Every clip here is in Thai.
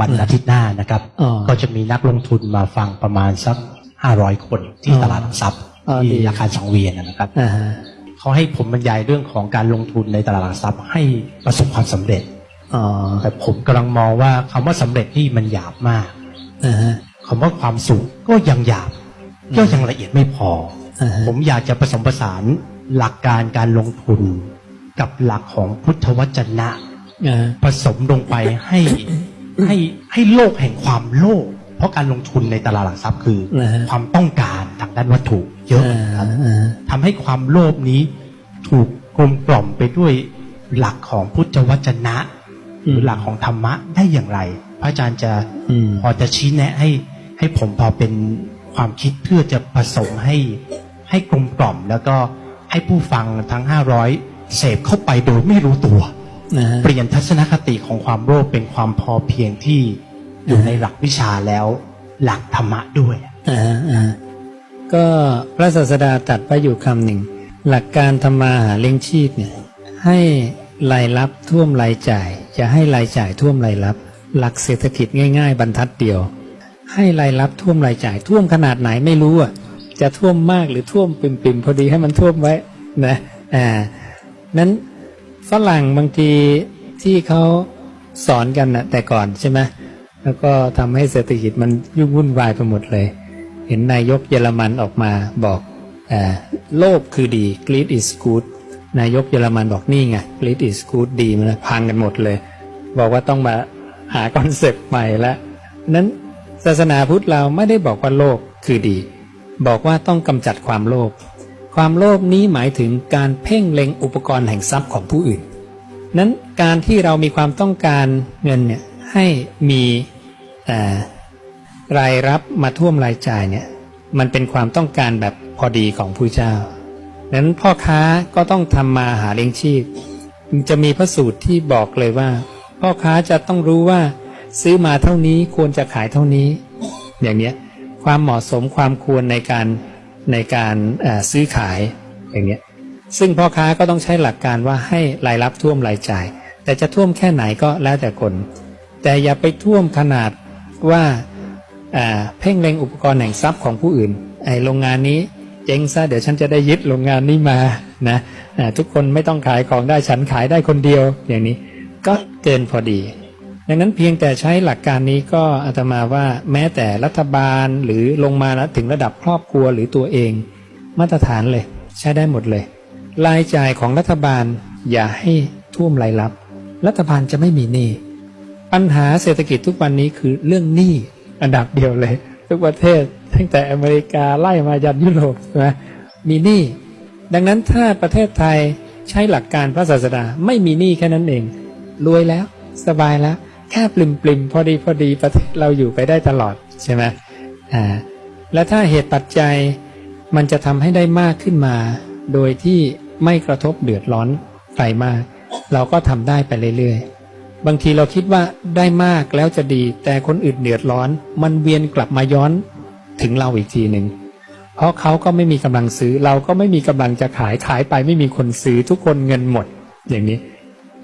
วันอาทิตย์หน้านะครับอ๋อก็จะมีนักลงทุนมาฟังประมาณสักห้าร้อยคนที่อ๋อตลาดหลักทรัพย์อ๋อดีที่อาคารสังเวียนนะครับอ่าฮะเขาให้ผมบรรยายเรื่องของการลงทุนในตลาดหลักทรัพย์ให้ประสบความสำเร็จอ๋อแต่ผมกำลังมองว่าคำว่าสำเร็จนี่มันหยาบมากอ่าฮะคำว่าความสุขก็ยังหยาบก็ยังละเอียดไม่พออ่าฮะผมอยากจะผสมผสานหลักการการลงทุน กับหลักของพุทธวจนะอ่าผสมลงไปให้ ให้ให้โลกแห่งความโลภเพราะการลงทุนในตลาดหลักทรัพย์คือ นะฮะ ความต้องการทางด้านวัตถุเยอะอ่าครับ อ่า ทำให้ความโลภนี้ถูกกลมกล่อมไปด้วยหลักของพุทธวจนะหรือหลักของธรรมะได้อย่างไร พระอาจารย์จะอืม พอจะชี้แนะให้ให้ผมพอเป็นความคิดเพื่อจะผสมให้ให้กลมกล่อม แล้วก็ให้ผู้ฟังทั้ง 500 เสพเข้าไปโดยไม่รู้ตัว นะฮะ เปลี่ยนทัศนคติของความโลภเป็นความพอเพียงที่อยู่ในหลักวิชาแล้วหลักธรรมะด้วยอ่าฮะอ่าฮะก็พระศาสดาตรัดไว้อยู่คำหนึ่ง หลักการทำมาหาเลี้ยงชีพเนี่ยให้รายรับท่วมรายจ่าย จะให้รายจ่ายท่วมรายรับ หลักเศรษฐกิจง่าย ๆ บรรทัดเดียว ให้รายรับท่วมรายจ่าย ท่วมขนาดไหนไม่รู้อะจะท่วมมากหรือท่วมปิ่มๆพอดีให้มันท่วมไว้นะอ่านั้น ฝรั่งบางทีที่เขาสอนกันนะแต่ก่อนใช่ไหมแล้วก็ทำให้เศรษฐกิจมันยุ่งวุ่นวายไปหมดเลย เห็นนายกเยอรมันออกมาบอกอโลภคือดี greed is good นายกเยอรมันบอกนี่ไง greed is good ดีมันพังกันหมดเลย บอกว่าต้องมาหาคอนเซปต์ใหม่ล้วนั้นศาสนาพุทธเราไม่ได้บอกว่าโลภคือดี บอกว่าต้องกำจัดความโลภ ความโลภนี้หมายถึงการเพ่งเล็งอุปกรณ์แห่งทรัพย์ของผู้อื่น นั้นการที่เรามีความต้องการเงินเนี่ยให้มีรายรับมาท่วมรายจ่ายเนี่ยมันเป็นความต้องการแบบพอดีของผู้เจ้านั้นพ่อค้าก็ต้องทำมาหาเลี้ยงชีพ จะมีพระสูตรที่บอกเลยว่า พ่อค้าจะต้องรู้ว่า ซื้อมาเท่านี้ควรจะขายเท่านี้ อย่างเนี้ยความเหมาะสมความควรในการ ในการซื้อขายอย่างเนี้ยซึ่งพ่อค้าก็ต้องใช้หลักการว่าให้รายรับท่วมรายจ่าย แต่จะท่วมแค่ไหนก็แล้วแต่คน แต่อย่าไปท่วมขนาดว่าเพ่งเล็งอุปกรณ์แห่งทรัพย์ของผู้อื่นไอโรงงานนี้เจ๊งซะเดี๋ยวฉันจะได้ยึดโรงงานนี้มานะทุกคนไม่ต้องขายของได้ฉันขายได้คนเดียวอย่างนี้ ก็เกินพอดี ดังนั้นเพียงแต่ใช้หลักการนี้ก็อาตมาว่าแม้แต่รัฐบาลหรือลงมาถึงระดับครอบครัวหรือตัวเอง มาตรฐานเลย ใช้ได้หมดเลย รายจ่ายของรัฐบาลอย่าให้ท่วมรายรับ รัฐบาลจะไม่มีหนี้ปัญหาเศรษฐกิจทุกวันนี้คือเรื่องหนี้อันดับเดียวเลย ทุกประเทศตั้งแต่อเมริกาไล่มายันยุโรปใช่ไหมมีหนี้ดังนั้นถ้าประเทศไทยใช้หลักการพระศาสดาไม่มีหนี้แค่นั้นเอง รวยแล้ว สบายแล้ว แค่ปลิมปลิมๆพอดีพอดีประเทศเราอยู่ไปได้ตลอดใช่ไหมอ่าและถ้าเหตุปัจจัยมันจะทำให้ได้มากขึ้นมา โดยที่ไม่กระทบเดือดร้อนใครมาก เราก็ทำได้ไปเรื่อยๆ บางทีเราคิดว่าได้มากแล้วจะดี แต่คนอื่นเดือดร้อน มันเวียนกลับมาย้อนถึงเราอีกทีหนึ่งเพราะเขาก็ไม่มีกำลังซื้อ เราก็ไม่มีกำลังจะขายขายไป ไม่มีคนซื้อทุกคนเงินหมด อย่างนี้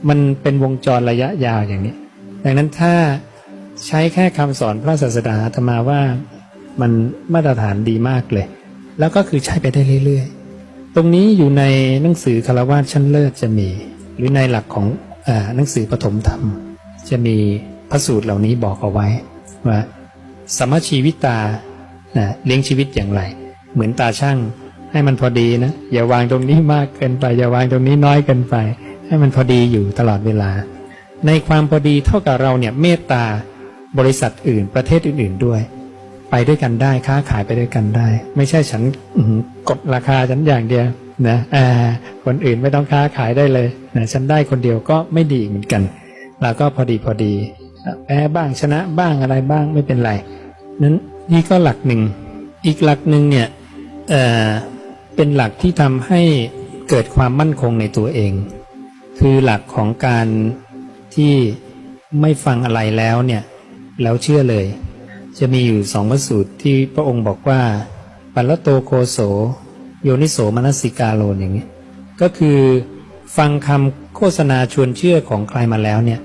มันเป็นวงจรระยะยาวอย่างนี้ ดังนั้นถ้าใช้แค่คำสอนพระศาสดาอาตมาว่ามันมาตรฐานดีมากเลย แล้วก็คือใช้ไปได้เรื่อยๆ ตรงนี้อยู่ในหนังสือคารวะชั้นเลิศจะมี หรือในหลักของอหนังสือปฐมธรรม จะมีพระสูตรเหล่านี้บอกเอาไว้ว่าสมชีวิตาเลี้ยงชีวิตอย่างไร เหมือนตาช่างให้มันพอดีนะ อย่าวางตรงนี้มากเกินไป อย่าวางตรงนี้น้อยเกินไป ให้มันพอดีอยู่ตลอดเวลา ในความพอดีเท่ากับเราเนี่ยเมตตาบริษัทอื่นประเทศอื่น ๆด้วย ไปด้วยกันได้ค้าขายไปด้วยกันได้ ไม่ใช่ฉันกดราคาฉันอย่างเดียวนะอ่าคนอื่นไม่ต้องค้าขายได้เลยนะฉันได้คนเดียวก็ไม่ดีเหมือนกันเราก็พอดีพอดีแพ้บ้างชนะบ้างอะไรบ้างไม่เป็นไรนั้นนี่ก็หลักหนึ่ง อีกหลักหนึ่งเนี่ยเออเป็นหลักที่ทำให้เกิดความมั่นคงในตัวเอง คือหลักของการ ที่ไม่ฟังอะไรแล้วเนี่ยแล้วเชื่อเลย จะมีอยู่สองพระสูตรที่พระองค์บอกว่า ปัลลโตโกโส โยนิโสมนสิกาโลนอย่างนี้ก็คือฟังคำโฆษณาชวนเชื่อของใครมาแล้วเนี่ย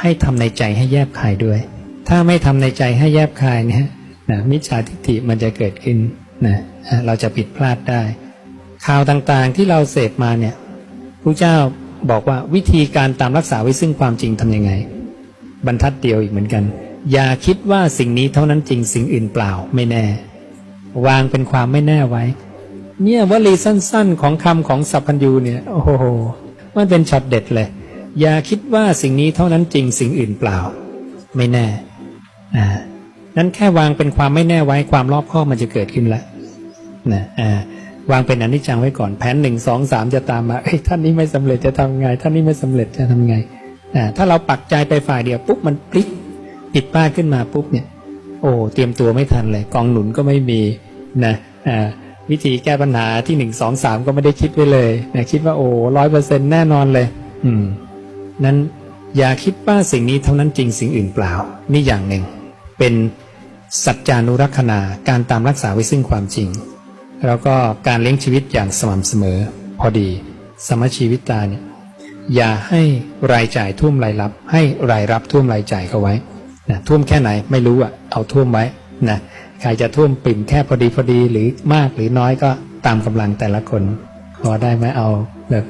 ให้ทำในใจให้แยบคายด้วย ถ้าไม่ทำในใจให้แยบคายเนี่ยนะมิจฉาทิฏฐิมันจะเกิดขึ้นนะอะเราจะผิดพลาดได้ ข่าวต่างๆที่เราเสพมาเนี่ยพระเจ้า บอกว่าวิธีการตามรักษาไว้ซึ่งความจริงทำยังไง บรรทัดเดียวอีกเหมือนกัน อย่าคิดว่าสิ่งนี้เท่านั้นจริงสิ่งอื่นเปล่าไม่แน่ วางเป็นความไม่แน่ไว้ เนี่ยวลีสั้นๆของคำของสัพพัญญูเนี่ยโอ้โหมันเป็นช็อตเด็ดเลย อย่าคิดว่าสิ่งนี้เท่านั้นจริงสิ่งอื่นเปล่า ไม่แน่อ่านั้นแค่วางเป็นความไม่แน่ไว้ความรอบคอบมันจะเกิดขึ้นละนะอ่า วางเป็นอนิจจังไว้ก่อนแผนหนึ่งสองสามจะตามมาเอ้ยท่านนี้ไม่สำเร็จจะทำไง ท่านนี้ไม่สำเร็จจะทำไงอ่าถ้าเราปักใจไปฝ่ายเดียวปุ๊บมันพลิกผิดพลาดขึ้นมาปุ๊บเนี่ย โอ้เตรียมตัวไม่ทันเลย กองหนุนก็ไม่มีนะอ่าวิธีแก้ปัญหาที่หนึ่งสองสามก็ไม่ได้คิดไว้เลยนะคิดว่าโอ้ร้อยเปอร์เซ็นแน่นอนเลย อืม นั้นอย่าคิดว่าสิ่งนี้เท่านั้นจริงสิ่งอื่นเปล่า นี่อย่างหนึ่ง เป็นสัจจานุรักษณาการตามรักษาไว้ซึ่งความจริง แล้วก็การเลี้ยงชีวิตอย่างสม่ำเสมอ พอดี สมชีวิตตาเนี่ยอย่าให้รายจ่ายท่วมรายรับ ให้รายรับท่วมรายจ่ายเข้าไว้นะท่วมแค่ไหนไม่รู้อะเอาท่วมไว้นะใครจะท่วมปิ่มแค่พอดีพอดีหรือมากหรือน้อยก็ตามกำลังแต่ละคน พอได้ไหมเอาแบบ